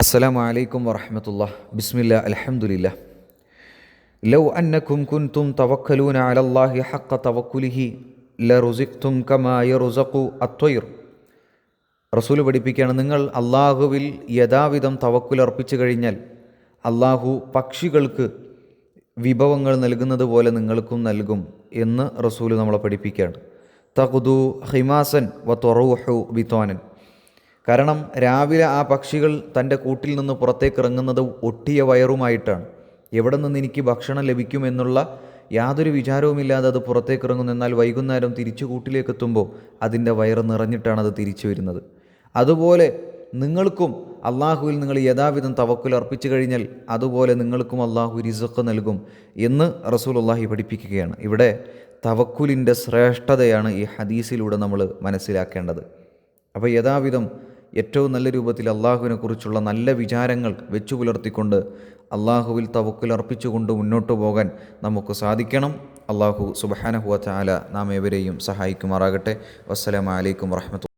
അസ്സലാമു അലൈക്കും വറഹമത്തുള്ള ബിസ്മില്ല അലഹമുല്ല ലൗ അന്നക്കും കുൻതും തവക്കലൂന അലല്ലാഹി ഹക്ക തവക്കുലിഹി ലറുസിഖ്തും കമാ റുസഖു അത്വയർ റസൂൽ പഠിപ്പിക്കുകയാണ് നിങ്ങൾ അള്ളാഹുവിൽ യഥാവിധം തവക്കുലർപ്പിച്ചു കഴിഞ്ഞാൽ അള്ളാഹു പക്ഷികൾക്ക് വിഭവങ്ങൾ നൽകുന്നത് പോലെ നിങ്ങൾക്കും നൽകും എന്ന് റസൂൽ നമ്മളെ പഠിപ്പിക്കുകയാണ്. തഖുദു ഹിമാസൻ വ തൊറൂഹു ബിത്തോനൻ കാരണം രാവിലെ ആ പക്ഷികൾ തന്റെ കൂട്ടിൽ നിന്ന് പുറത്തേക്ക് ഇറങ്ങുന്നത് ഒട്ടിയ വയറുമായിട്ടാണ്. എവിടെ നിന്ന് എനിക്ക് ഭക്ഷണം ലഭിക്കുമെന്നുള്ള യാതൊരു വിചാരവുമില്ലാതെ അത് പുറത്തേക്ക് ഇറങ്ങുന്നു. എന്നാൽ വൈകുന്നേരം തിരിച്ചു കൂട്ടിലേക്ക് എത്തുമ്പോൾ അതിന്റെ വയറ് നിറഞ്ഞിട്ടാണ് അത് തിരിച്ചു വരുന്നത്. അതുപോലെ നിങ്ങൾക്കും അള്ളാഹുവിൽ നിങ്ങൾ യഥാവിധം തവക്കുൽ അർപ്പിച്ചു കഴിഞ്ഞാൽ അതുപോലെ നിങ്ങൾക്കും അള്ളാഹു റിസക്ക് നൽകും എന്ന് റസൂൽ അള്ളാഹി പഠിപ്പിക്കുകയാണ്. ഇവിടെ തവക്കുലിന്റെ ശ്രേഷ്ഠതയാണ് ഈ ഹദീസിലൂടെ നമ്മൾ മനസ്സിലാക്കേണ്ടത്. അപ്പോൾ യഥാവിധം ഏറ്റവും നല്ല രൂപത്തിൽ അള്ളാഹുവിനെ കുറിച്ചുള്ള നല്ല വിചാരങ്ങൾ വെച്ചു പുലർത്തിക്കൊണ്ട് അള്ളാഹുവിൽ തവക്കിലർപ്പിച്ചുകൊണ്ട് മുന്നോട്ട് പോകാൻ നമുക്ക് സാധിക്കണം. അള്ളാഹു സുബഹാനഹുവ ചാല നാം ഏവരെയും സഹായിക്കുമാറാകട്ടെ. വസ്സലാമലൈക്കും വറഹമത്തു